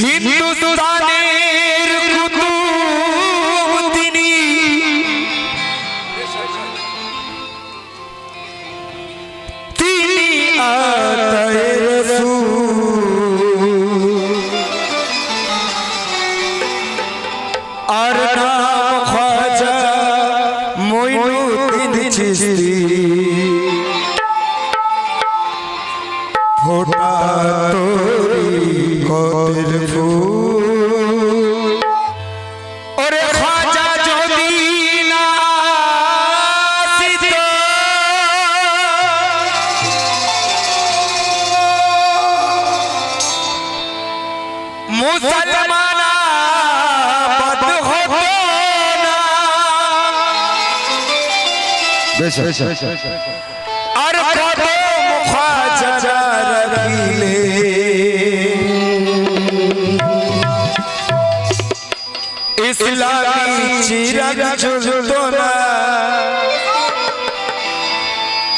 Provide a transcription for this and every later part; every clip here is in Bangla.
হিন্দুস্তানের আর কত মুখাচারা রাখিলে ইসলামী চিরাগ ঝুলত না।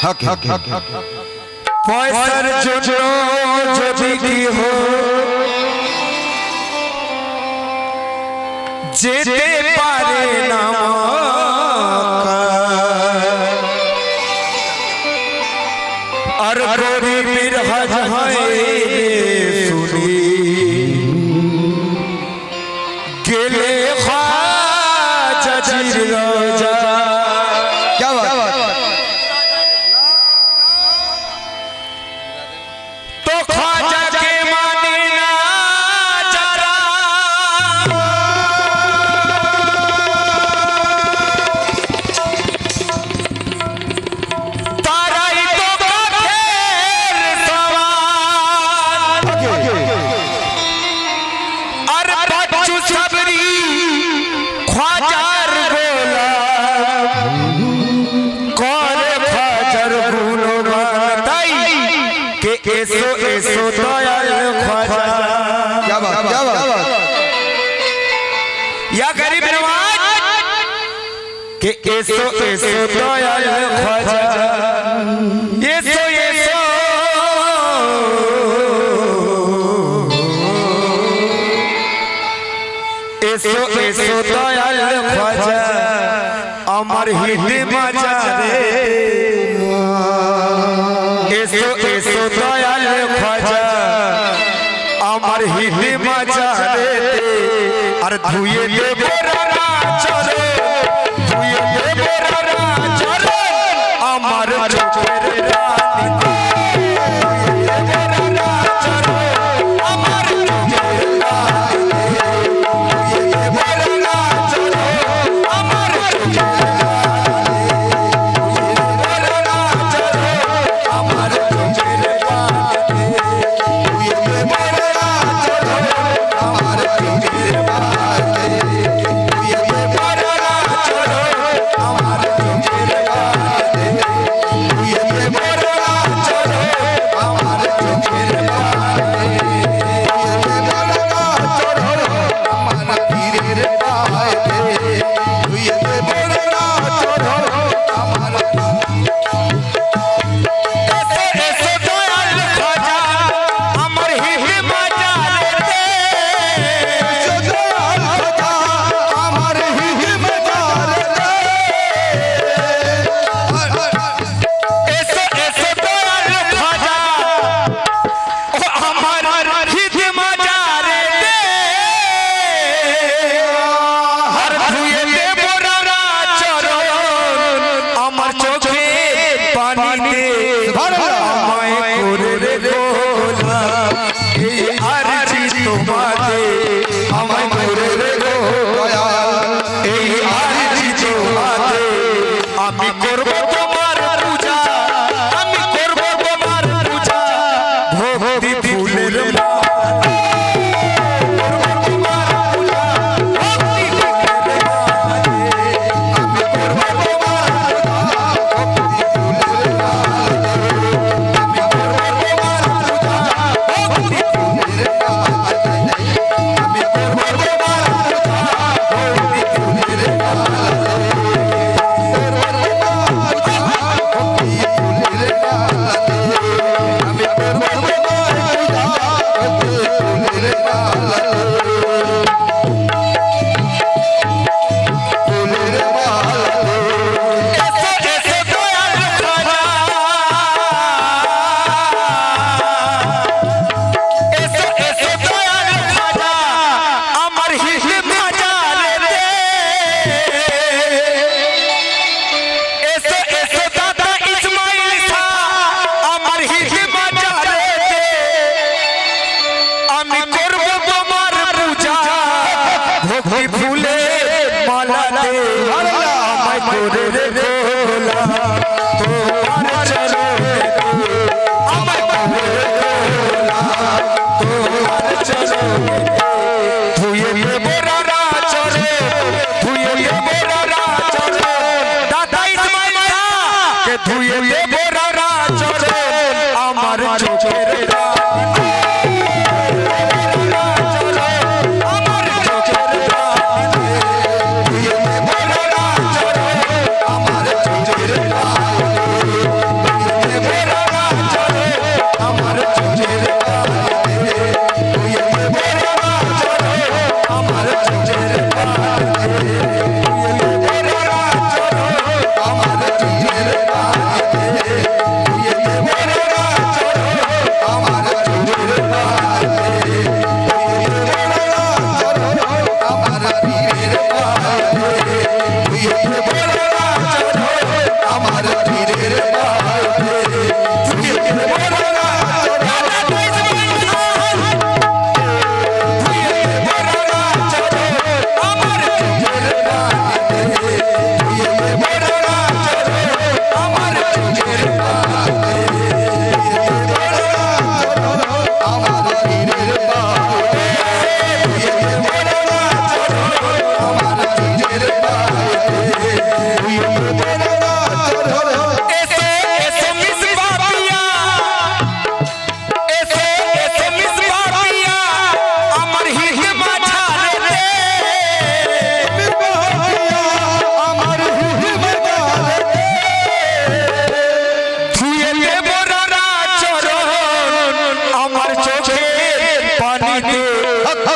হক হক হক পয়সার জন্য যদি কি হয় যেতে পারে না। या गरीब नवाज़ के एसो एसो दयाल ख्वाजा। एसो एसो एसो एसो दयाल ख्वाजा। अमर हित मचा दे রে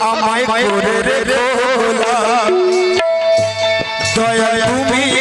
আমায় করে রে দয়া তুমি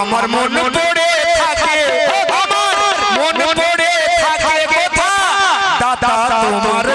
আমার মন পড়ে থাকে আমার মন পড়ে থাকে কথা? দাদা তোমার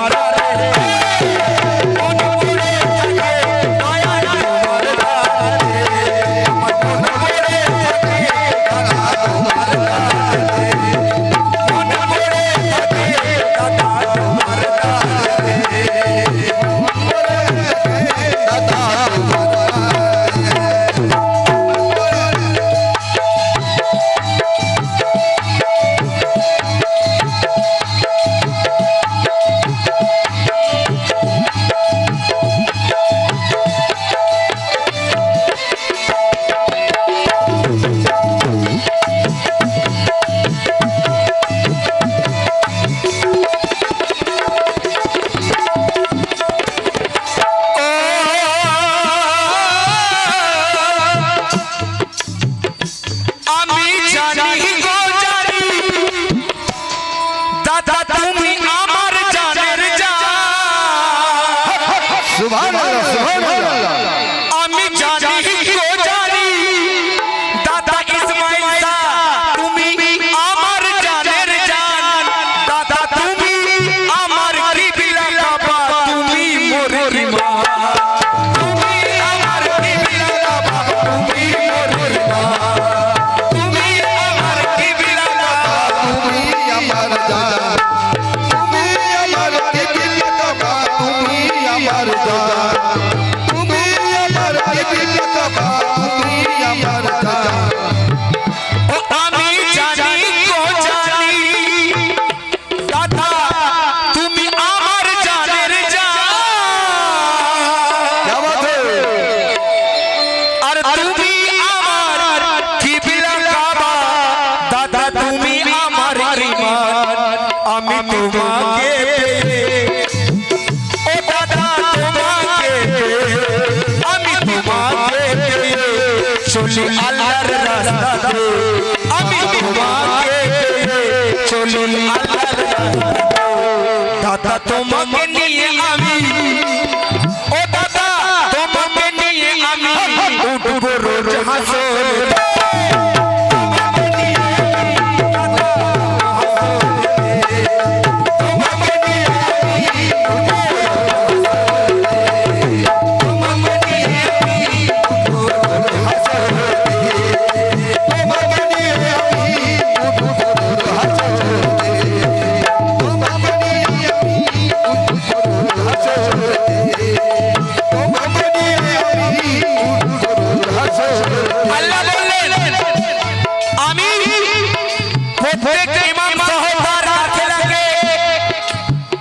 প্রত্যেক ইমাম সহ তার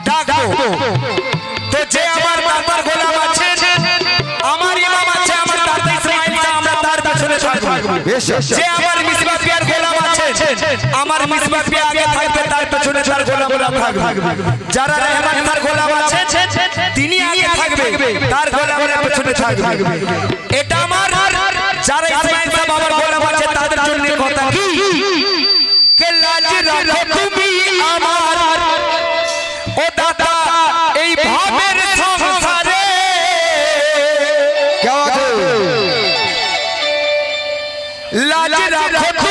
ডাকবো তো যে আমার দাদার গোলাম আছে আমার ইমাম আছে আমার দাদা ইসমাইল আমরা তার পেছনে থাকব যে আমার মিসবা পিয়ার গোলাম আছে আমার মিসবা পিয়া আগে থাকবে তার পেছনে তার গোলাম থাকবে। যারা রহমান তার গোলাম আছে তিনি আগে থাকবে তার গোলামের পেছনে থাকবে। এটা আমার যারা ইসমাইল আমার গোলাম আছে তাদের জন্য কথা কি কে? লাজ রাখো তুমি আমার ও দাদা এই ভাবের সংসারে লাজ রাখো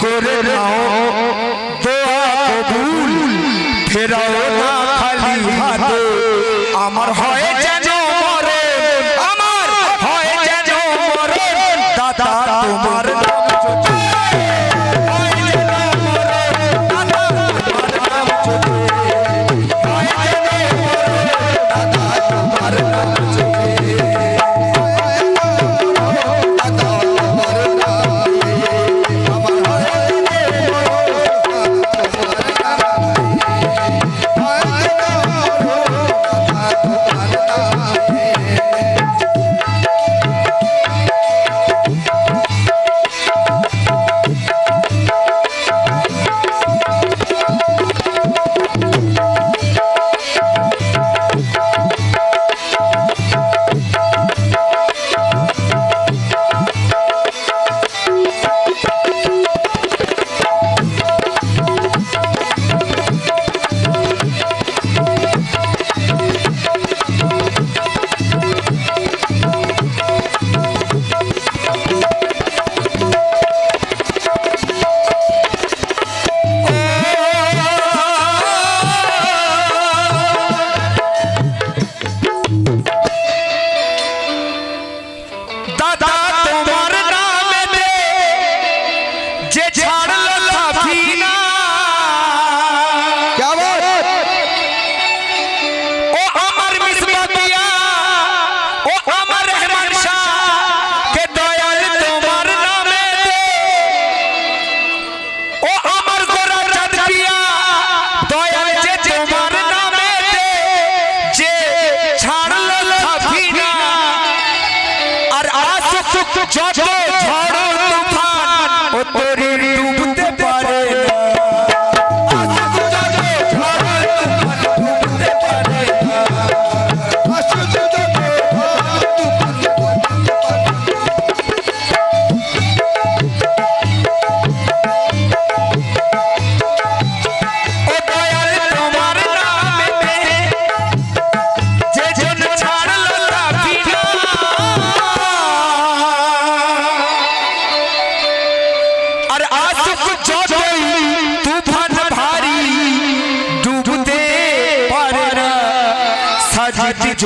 করে নাও। দোয়া কবুল ফেরাও না খালি হাতে। আমার হয়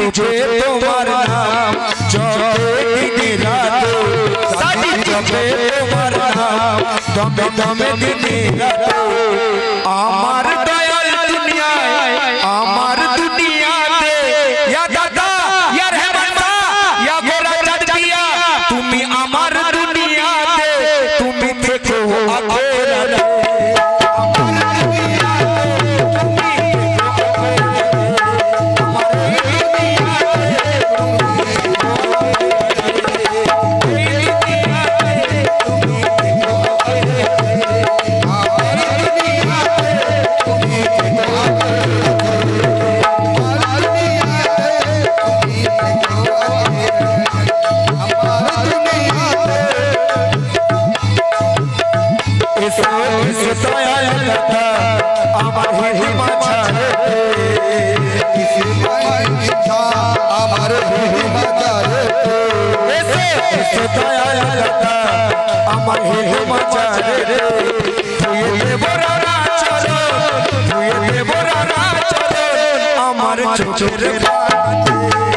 জপে তোমার নাম জপে দিনে রাত সাথী জপে তোমার নাম দমে দমে দিনে আমার দয়াল আমার আমার হিমাচারে তুই চোখের পাতে